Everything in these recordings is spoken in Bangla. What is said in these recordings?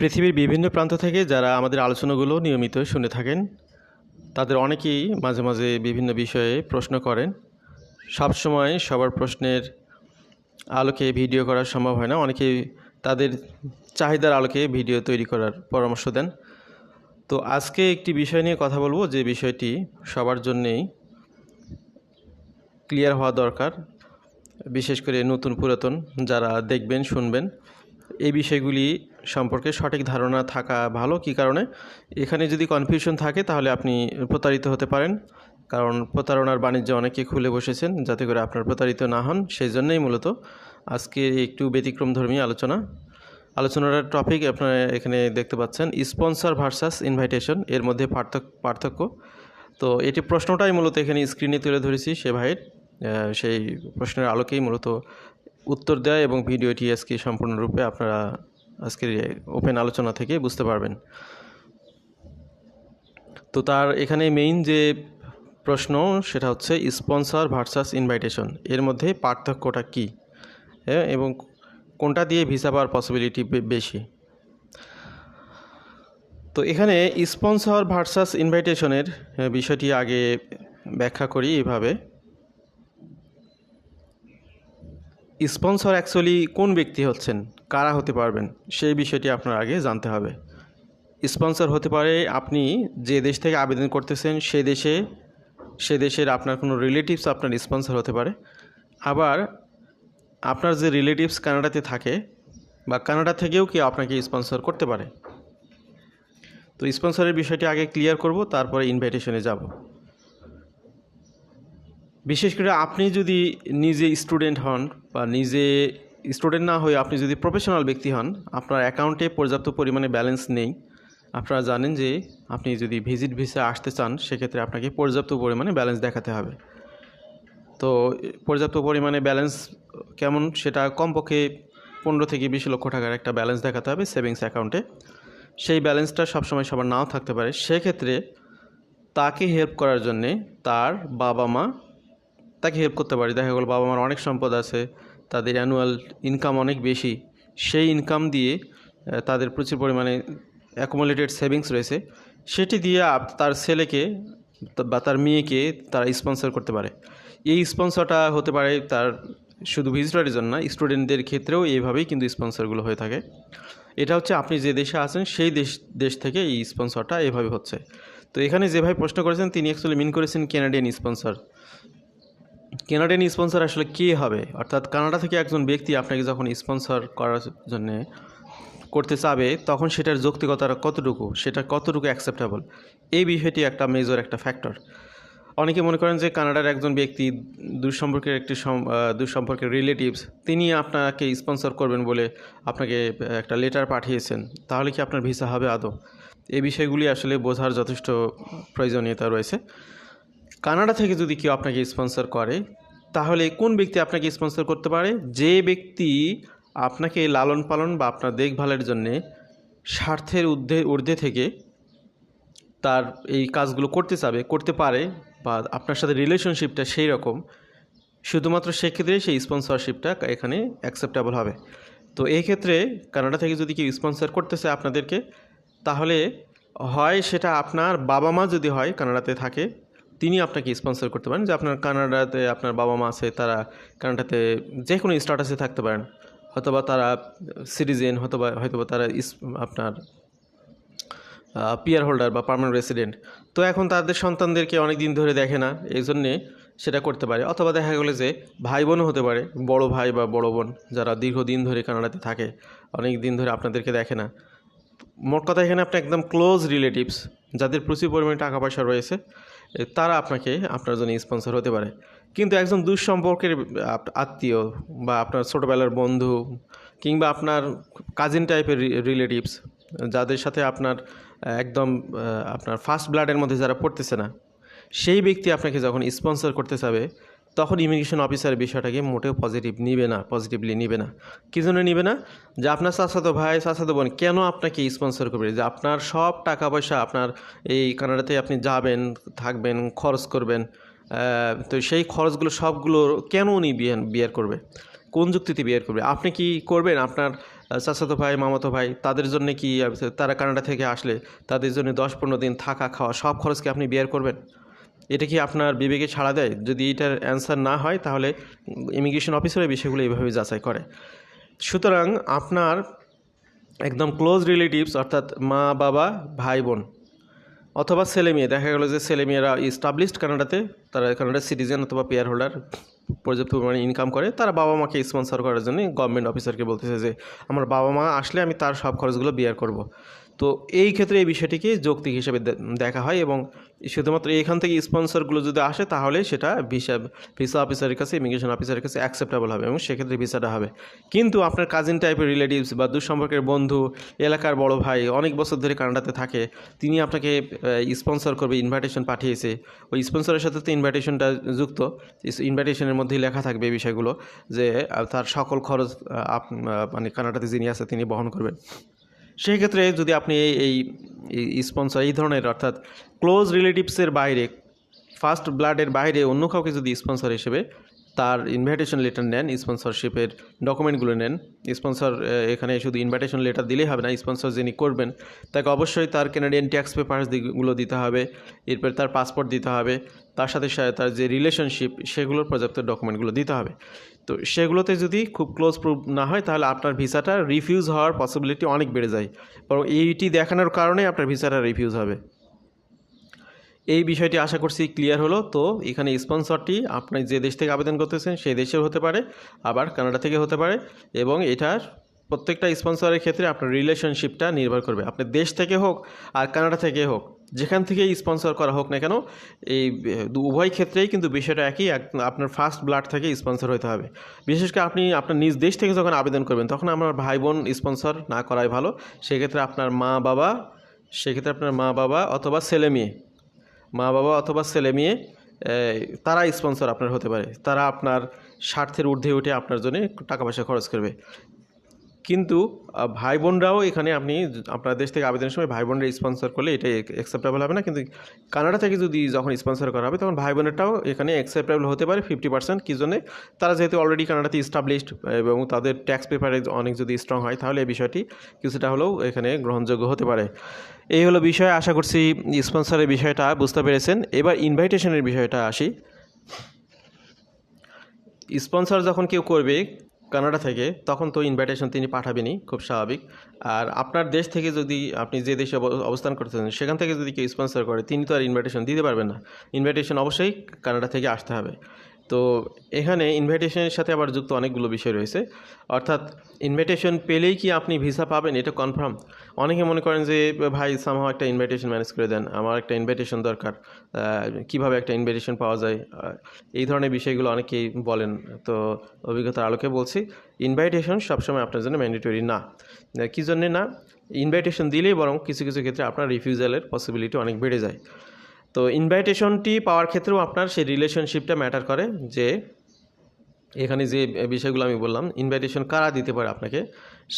পৃথিবীর বিভিন্ন প্রান্ত থেকে যারা আমাদের আলোচনাগুলো নিয়মিত শুনে থাকেন, তাদের অনেকেই মাঝে মাঝে বিভিন্ন বিষয়ে প্রশ্ন করেন। সবসময় সবার প্রশ্নের আলোকে ভিডিও করা সম্ভব হয় না। অনেকেই তাদের চাহিদার আলোকে ভিডিও তৈরি করার পরামর্শ দেন। তো আজকে একটি বিষয় নিয়ে কথা বলব, যে বিষয়টি সবার জন্যেই ক্লিয়ার হওয়া দরকার। বিশেষ করে নতুন পুরাতন যারা দেখবেন, শুনবেন। এই বিষয়গুলি সম্পর্কে সঠিক ধারণা থাকা ভালো। কী কারণে? এখানে যদি কনফিউশন থাকে, তাহলে আপনি প্রতারিত হতে পারেন। কারণ প্রতারণার বাণিজ্য অনেকে খুলে বসেছেন, যাতে করে আপনার প্রতারিত না হন। সেই জন্যই মূলত আজকে একটু ব্যতিক্রম ব্যতিক্রমধর্মী আলোচনা। আলোচনার টপিক আপনারা এখানে দেখতে পাচ্ছেন স্পন্সর ভার্সাস ইনভাইটেশন এর মধ্যে পার্থক্য। তো এটি প্রশ্নটাই মূলত এখানে স্ক্রিনে তুলে ধরেছি, সে ভাইয়ের। সেই প্রশ্নের আলোকেই মূলত উত্তর দেয় এবং ভিডিওটি আজকে সম্পূর্ণরূপে আপনারা আজকের ওপেন আলোচনা থেকে বুঝতে পারবেন। তো তার এখানে মেইন যে প্রশ্ন, সেটা হচ্ছে স্পন্সর ভার্সাস ইনভাইটেশন এর মধ্যে পার্থক্যটা কী? হ্যাঁ এবং কোনটা দিয়ে ভিসা পাওয়ার পসিবিলিটি বেশি? তো এখানে স্পন্সর ভার্সাস ইনভাইটেশনের বিষয়টি আগে ব্যাখ্যা করি এভাবে স্পন্সর অ্যাকচুয়ালি কোন ব্যক্তি হচ্ছেন? কারা হতে পারবেন? সেই বিষয়টি আপনার আগে জানতে হবে। স্পন্সর হতে পারে আপনি যে দেশ থেকে আবেদন করতেছেন, সে দেশে, সে দেশের আপনার কোনো রিলেটিভস আপনার স্পন্সর হতে পারে। আবার আপনার যে রিলেটিভস কানাডাতে থাকে বা কানাডা থেকেও কেউ আপনাকে স্পন্সর করতে পারে। তো স্পন্সরের বিষয়টি আগে ক্লিয়ার করব, তারপরে ইনভাইটেশনে যাব। বিশেষ করে আপনি যদি নিজে স্টুডেন্ট হন বা নিজে স্টুডেন্ট না হয়ে আপনি যদি প্রফেশনাল ব্যক্তি হন, আপনার অ্যাকাউন্টে পর্যাপ্ত পরিমাণে ব্যালেন্স নেই। আপনারা জানেন যে আপনি যদি ভিজিট ভিসা আসতে চান, সেক্ষেত্রে আপনাকে পর্যাপ্ত পরিমাণে ব্যালেন্স দেখাতে হবে। তো পর্যাপ্ত পরিমাণে ব্যালেন্স কেমন সেটা কমপক্ষে পনেরো থেকে বিশ লক্ষ টাকার একটা ব্যালেন্স দেখাতে হবে সেভিংস অ্যাকাউন্টে। সেই ব্যালেন্সটা সবসময় সবার নাও থাকতে পারে। সেক্ষেত্রে তাকে হেল্প করার জন্যে তার বাবা মা তাকে হেল্প করতে পারি। দেখা গেলো বাবা মার অনেক সম্পদ আছে, তাদের অ্যানুয়াল ইনকাম অনেক বেশি। সেই ইনকাম দিয়ে তাদের প্রচুর পরিমাণে অ্যাকুমুলেটেড সেভিংস রয়েছে। সেটি দিয়ে তার ছেলেকে বা তার মেয়েকে তারা স্পন্সর করতে পারে। এই স্পন্সরটা হতে পারে তার শুধু ভিজিটরের জন্য না স্টুডেন্টদের ক্ষেত্রেও এইভাবেই কিন্তু স্পন্সরগুলো হয়ে থাকে। এটা হচ্ছে আপনি যে দেশে আছেন, সেই দেশ দেশ থেকে এই স্পন্সরটা এভাবে হচ্ছে। তো এখানে যেভাবে প্রশ্ন করেছেন, তিনি অ্যাকচুয়ালি মিন করেছেন ক্যানাডিয়ান স্পন্সর কেনাডিয়ান স্পন্সর আসলে কে হবে? অর্থাৎ কানাডা থেকে একজন ব্যক্তি আপনাকে যখন স্পন্সর করার জন্যে করতে চাবে, তখন সেটার যৌক্তিকতাটা কতটুকু? সেটা কতটুকু অ্যাকসেপ্টেবল এই বিষয়টি একটা মেজর একটা ফ্যাক্টর অনেকে মনে করেন যে কানাডার একজন ব্যক্তি দুঃসম্পর্কের একটি দুঃসম্পর্কের রিলেটিভস তিনি আপনাকে স্পন্সর করবেন বলে আপনাকে একটা লেটার পাঠিয়েছেন, তাহলে কি আপনার ভিসা হবে আদৌ? এই বিষয়গুলি আসলে বোঝার যথেষ্ট প্রয়োজনীয়তা রয়েছে। কানাডা থেকে যদি কেউ আপনাকে স্পন্সর করে, তাহলে কোন ব্যক্তি আপনাকে স্পন্সর করতে পারে? যে ব্যক্তি আপনাকে লালন পালন বা আপনার দেখভালের জন্যে স্বার্থের ঊর্ধ্বে ঊর্ধ্বে থেকে তার এই কাজগুলো করতে চাবে, করতে পারে বা আপনার সাথে রিলেশনশিপটা সেই রকম, শুধুমাত্র সেক্ষেত্রে সেই স্পন্সরশিপটা এখানে অ্যাকসেপ্টেবল হবে। তো এই ক্ষেত্রে কানাডা থেকে যদি কেউ স্পন্সর করতেছে আপনাদেরকে, তাহলে হয় সেটা আপনার বাবা মা যদি হয় কানাডাতে থাকে তিনি আপনাকে স্পন্সর করতে পারেন যে আপনার কানাডাতে আপনার বাবা মা আছে, তারা কানাডাতে যে কোনো স্ট্যাটাসে থাকতে পারেন। হয়তোবা তারা সিটিজেন হয়তোবা হয়তোবা তারা আপনার পিয়ার হোল্ডার বা পার্মানেন্ট রেসিডেন্ট তো এখন তাদের সন্তানদেরকে অনেক দিন ধরে দেখে না, এই জন্যে সেটা করতে পারে। অথবা দেখা গেলো যে ভাই বোনও হতে পারে, বড় ভাই বা বড় বোন, যারা দীর্ঘদিন ধরে কানাডাতে থাকে অনেক দিন ধরে আপনাদেরকে দেখে না। মোট কথা এখানে আপনি একদম ক্লোজ রিলেটিভস যাদের প্রচুর পরিমাণে টাকা পয়সা রয়েছে তারা আপনাকে, আপনার জন্য স্পন্সর হতে পারে। কিন্তু একজন দুঃসম্পর্কের আত্মীয় বা আপনার ছোটোবেলার বন্ধু কিংবা আপনার কাজিন টাইপের রিলেটিভস যাদের সাথে আপনার, একদম আপনার ফার্স্ট ব্লাডের মধ্যে যারা পড়তেছে না, সেই ব্যক্তি আপনাকে যখন স্পন্সর করতে চাবে তখন ইমিগ্রেশন অফিসার বিষয়টাকে মোটেও পজিটিভ নিবে না পজিটিভলি নিবে না। কী জন্য নিবে না? যে আপনার চাচাতো ভাই, চাচাতো বোন, কেন আপনাকে স্পন্সর করবে? যে আপনার সব টাকা পয়সা আপনার এই কানাডাতে আপনি যাবেন, থাকবেন, খরচ করবেন তো সেই খরচগুলো সবগুলো কেন উনি বিয়ার বিয়ার করবে? কোন যুক্তিতে বিয়ার করবে? আপনি কি করবেন? আপনার চাচাতো ভাই, মামাতো ভাই, তাদের জন্য কি তারা কানাডা থেকে আসলে তাদের জন্য দশ পনেরো দিন থাকা, খাওয়া সব খরচকে আপনি বিয়ার করবেন? এটা কি আপনার বিবেকে ছাড়া দেয়? যদি এটার অ্যান্সার না হয়, তাহলে ইমিগ্রেশন অফিসার এই বিষয়গুলো এইভাবে যাচাই করে। সুতরাং আপনার একদম ক্লোজ রিলেটিভস অর্থাৎ মা, বাবা, ভাই, বোন, অথবা ছেলে মেয়ে, দেখা গেলো যে ছেলে মেয়েরা ইস্টাবলিশড কানাডাতে, তারা কানাডার সিটিজেন অথবা পেয়ার হোল্ডার পর্যাপ্ত পরিমাণে ইনকাম করে, তারা বাবা মাকে স্পন্সর করার জন্য গভর্নমেন্ট অফিসারকে বলতেছে যে, আমার বাবা মা আসলে আমি তার সব খরচগুলো বিয়ার করব। তো এই ক্ষেত্রে এই বিষয়টিকে যৌক্তিক হিসেবে দেখা হয় এবং শুধুমাত্র এখান থেকে স্পন্সরগুলো যদি আসে, তাহলে সেটা ভিসা ভিসা অফিসারের কাছে, ইমিগ্রেশন অফিসারের কাছে অ্যাকসেপ্টেবল হবে এবং সেক্ষেত্রে ভিসাটা হবে। কিন্তু আপনার কাজিন টাইপের রিলেটিভস বা দুঃসম্পর্কের বন্ধু, এলাকার বড় ভাই অনেক বছর ধরে কানাডাতে থাকে, তিনি আপনাকে স্পন্সর করবে ইনভাইটেশন পাঠিয়েছে। ওই স্পন্সরের সাথে তো ইনভাইটেশনটা যুক্ত। ইনভাইটেশনের মধ্যেই লেখা থাকবে এই বিষয়গুলো যে তার সকল খরচ মানে কানাডাতে যিনি আছে, তিনি বহন করবেন। সেই ক্ষেত্রে যদি আপনি এই এই স্পন্সর এই ধরনের অর্থাৎ ক্লোজ রিলেটিভসের বাইরে ফার্স্ট ব্লাডের বাইরে অন্য কাউকে যদি স্পন্সর হিসেবে তার ইনভাইটেশন লেটার নেন স্পন্সরশিপের ডকুমেন্টগুলো নেন স্পন্সর এখানে শুধু ইনভাইটেশন লেটার দিলেই হবে না স্পন্সর যিনি করবেন, তাকে অবশ্যই তার কেনাডিয়ান ট্যাক্স পেপারসগুলো দিতে হবে, এরপর তার পাসপোর্ট দিতে হবে তার সাথে তার যে রিলেশনশিপ সেগুলোর পর্যাপ্ত ডকুমেন্টগুলো দিতে হবে। তো সেগুলোতে যদি খুব ক্লোজ প্রুফ না হয়, তাহলে আপনার ভিসাটা রিফিউজ হওয়ার পসিবিলিটি অনেক বেড়ে যায়। বরং এইটি দেখানোর কারণে আপনার ভিসাটা রিফিউজ হবে। এই বিষয়টি আশা করছি ক্লিয়ার হলো। তো এখানে স্পন্সরটি আপনি যে দেশ থেকে আবেদন করতেছেন, সেই দেশেও হতে পারে, আবার কানাডা থেকে হতে পারে, এবং এটার প্রত্যেকটা স্পন্সরের ক্ষেত্রে আপনার রিলেশনশিপটা নির্ভর করবে। আপনার দেশ থেকে হোক আর কানাডা থেকে হোক যেখান থেকে স্পন্সর করা হোক না কেন, এই উভয় ক্ষেত্রেই কিন্তু বিষয়টা একই, এক- আপনার ফার্স্ট ব্লাড থেকে স্পন্সর হতে হবে। বিশেষ করে আপনি আপনার নিজ দেশ থেকে যখন আবেদন করবেন, তখন আমার ভাই বোন স্পন্সর না করাই ভালো। সেক্ষেত্রে আপনার মা বাবা, সেক্ষেত্রে আপনার মা বাবা অথবা ছেলে মেয়ে, মা বাবা অথবা ছেলে মেয়ে তারা স্পন্সর আপনার হতে পারে। তারা আপনার স্বার্থের ঊর্ধ্বে উঠে আপনার জন্য টাকা পয়সা খরচ করবে। কিন্তু ভাই বোনরাও এখানে আপনি আপনার দেশ থেকে আবেদনের সময় ভাই বোনরা স্পন্সর করলে এটা অ্যাকসেপ্টেবল হবে না। কিন্তু কানাডা থেকে যদি যখন স্পন্সর করা হবে, তখন ভাই বোনেরটাও এখানে অ্যাকসেপ্টেবল হতে পারে ফিফটি পার্সেন্ট কী জন্যে? তারা যেহেতু অলরেডি কানাডাতে ইস্টাবলিশড এবং তাদের ট্যাক্স পেপারে অনেক যদি স্ট্রং হয়, তাহলে এই বিষয়টি কিছুটা হলেও এখানে গ্রহণযোগ্য হতে পারে। এই হলো বিষয়। আশা করছি স্পন্সরের বিষয়টা বুঝতে পেরেছেন। এবার ইনভাইটেশনের বিষয়টা আসি। স্পন্সর যখন কেউ করবে কানাডা থেকে, তখন তো ইনভাইটেশন তিনি পাঠাবেনই, খুব স্বাভাবিক। আর আপনার দেশ থেকে যদি আপনি যে দেশে অব- অবস্থান করতেছেন, সেখান থেকে যদি কেউ স্পন্সর করে, তিনি তো আর ইনভাইটেশন দিতে পারবেন না। ইনভাইটেশন অবশ্যই কানাডা থেকে আসতে হবে। তো এখানে ইনভাইটেশনের সাথে আবার যুক্ত অনেকগুলো বিষয় রয়েছে। অর্থাৎ ইনভাইটেশন পেলেই কি আপনি ভিসা পাবেন, এটা কনফার্ম অনেকে মনে করেন যে, ভাই সামহাও একটা ইনভাইটেশন ম্যানেজ করে দেন, আমার একটা ইনভাইটেশন দরকার কীভাবে একটা ইনভাইটেশন পাওয়া যায়? এই ধরনের বিষয়গুলো অনেকেই বলেন। তো অভিজ্ঞতার আলোকে বলছি ইনভাইটেশন সবসময় আপনার জন্য ম্যান্ডেটরি না। কী জন্যে না? ইনভাইটেশন দিলেই বরং কিছু কিছু ক্ষেত্রে আপনার রিফিউজালের পসিবিলিটি অনেক বেড়ে যায়। তো ইনভাইটেশনটি পাওয়ার ক্ষেত্রেও আপনার সেই রিলেশনশিপটা ম্যাটার করে যে এখানে যে বিষয়গুলো আমি বললাম ইনভাইটেশন কারা দিতে পারে আপনাকে?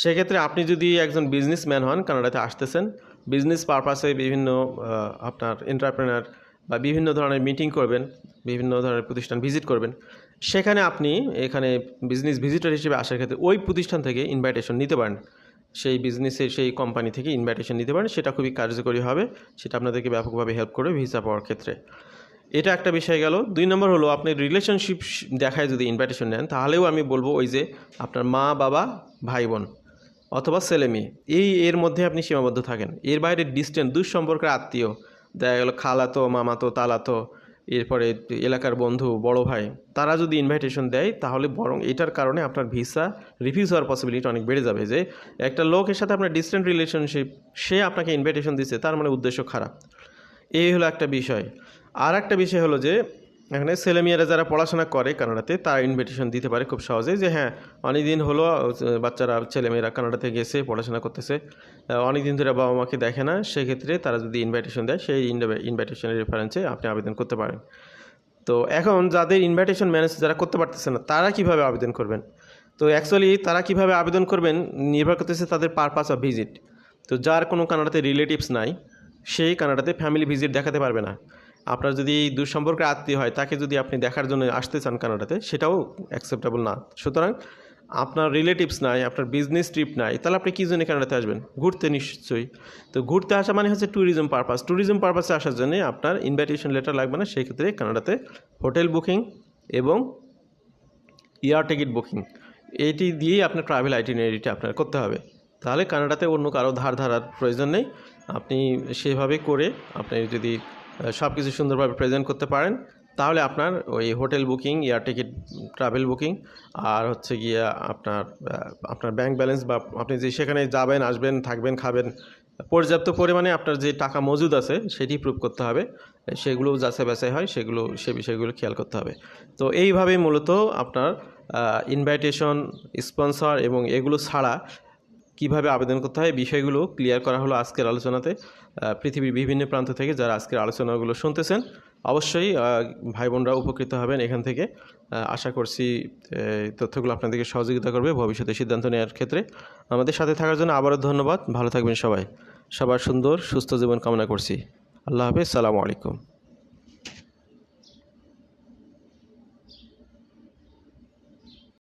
সেক্ষেত্রে আপনি যদি একজন বিজনেসম্যান হন, কানাডাতে আসতেছেন বিজনেস পারপাসে বিভিন্ন আপনার এন্টারপ্রেনার বা বিভিন্ন ধরনের মিটিং করবেন, বিভিন্ন ধরনের প্রতিষ্ঠান ভিজিট করবেন, সেখানে আপনি এখানে বিজনেস ভিজিটর হিসেবে আসার ক্ষেত্রে ওই প্রতিষ্ঠান থেকে ইনভাইটেশন নিতে পারেন। সেই বিজনেসের সেই কোম্পানি থেকে ইনভাইটেশন নিতে পারেন, সেটা খুবই কার্যকরী হবে, সেটা আপনাদেরকে ব্যাপকভাবে হেল্প করবে ভিসা পাওয়ার ক্ষেত্রে। এটা একটা বিষয় গেল। দুই নম্বর হলো, আপনি রিলেশনশিপ দেখায় যদি ইনভাইটেশন নেন, তাহলেও আমি বলব ওই যে আপনার মা, বাবা ভাই বোন অথবা ছেলে মেয়ে, এই এর মধ্যে আপনি সীমাবদ্ধ থাকেন। এর বাইরে ডিস্টেন্স দুঃসম্পর্কের আত্মীয়, দেখা গেলো খালাতো, মামাতো, তালাতো এরপরে এলাকার বন্ধু, বড় ভাই, তারা যদি ইনভাইটেশন দেয়, তাহলে বরং এটার কারণে আপনার ভিসা রিফিউজ হওয়ার পসিবিলিটি অনেক বেড়ে যাবে যে একটা লোকের সাথে আপনার ডিস্টেন্ট রিলেশনশিপ সে আপনাকে ইনভাইটেশন দিচ্ছে তার মানে উদ্দেশ্য খারাপ। এই হলো একটা বিষয়। আর একটা বিষয় হলো যে এখানে ছেলেমেয়েরা যারা পড়াশোনা করে কানাডাতে, তারা ইনভিটেশন দিতে পারে খুব সহজেই যে হ্যাঁ অনেক দিন হলো বাচ্চারা, ছেলেমেয়েরা কানাডাতে গেছে, পড়াশোনা করতেছে। অনেক দিন ধরে বাবা মাকে দেখে না, সেক্ষেত্রে তারা যদি ইনভাইটেশন দেয়, সেই ইনভাইটেশনের রেফারেন্সে আপনি আবেদন করতে পারেন। তো এখন যাদের ইনভাইটেশন ম্যানেজ যারা করতে পারতেছে না, তারা কীভাবে আবেদন করবেন? তো অ্যাকচুয়ালি তারা কীভাবে আবেদন করবেন, নির্ভর করতেছে তাদের পারপাস অফ ভিজিট তো যার কোনো কানাডাতে রিলেটিভস নাই, সেই কানাডাতে ফ্যামিলি ভিজিট দেখাতে পারবে না। আপনার যদি এই দুঃসম্পর্কের আত্মীয় হয়, তাকে যদি আপনি দেখার জন্য আসতে চান কানাডাতে, সেটাও অ্যাকসেপ্টেবল না। সুতরাং আপনার রিলেটিভস নাই, আপনার বিজনেস ট্রিপ নাই, তাহলে আপনি কী জন্য কানাডাতে আসবেন? ঘুরতে নিশ্চয়ই। তো ঘুরতে আসা মানে হচ্ছে ট্যুরিজম পারপাস ট্যুরিজম পারপাসে আসার জন্য আপনার ইনভাইটেশন লেটার লাগবে না সেই ক্ষেত্রে কানাডাতে হোটেল বুকিং এবং এয়ার টিকিট বুকিং এটি দিয়েই আপনার ট্রাভেল আইটিনারিটি আপনার করতে হবে। তাহলে কানাডাতে অন্য কারও ধার ধারার প্রয়োজন নেই। আপনি সেভাবে করে আপনি যদি সব কিছু সুন্দরভাবে প্রেজেন্ট করতে পারেন। তাহলে আপনার ওই hotel booking air ticket travel booking আর হচ্ছে গিয়ে আপনার আপনার ব্যাংক ব্যালেন্স বা আপনি যে সেখানে যাবেন, আসবেন, থাকবেন, খাবেন, পর্যাপ্ত পরিমাণে আপনার যে টাকা মজুদ আছে, সেটি প্রুভ করতে হবে। সেগুলো যাচাই বাছাই হয়, সেগুলো, সে বিষয়গুলো খেয়াল করতে হবে। তো এইভাবেই মূলত আপনার ইনভাইটেশন স্পন্সর এবং এগুলো ছাড়া কীভাবে আবেদন করতে হয় বিষয়গুলো ক্লিয়ার করা হলো আজকের আলোচনাতে। পৃথিবীর বিভিন্ন প্রান্ত থেকে যারা আজকের আলোচনাগুলো শুনতেছেন, অবশ্যই ভাই বোনরা উপকৃত হবেন এখান থেকে। আশা করছি তথ্যগুলো আপনাদেরকে সহযোগিতা করবে ভবিষ্যতে সিদ্ধান্ত নেওয়ার ক্ষেত্রে। আমাদের সাথে থাকার জন্য আবারও ধন্যবাদ। ভালো থাকবেন সবাই। সবার সুন্দর, সুস্থ জীবন কামনা করছি। আল্লাহ হাফেজ, সালামু আলাইকুম।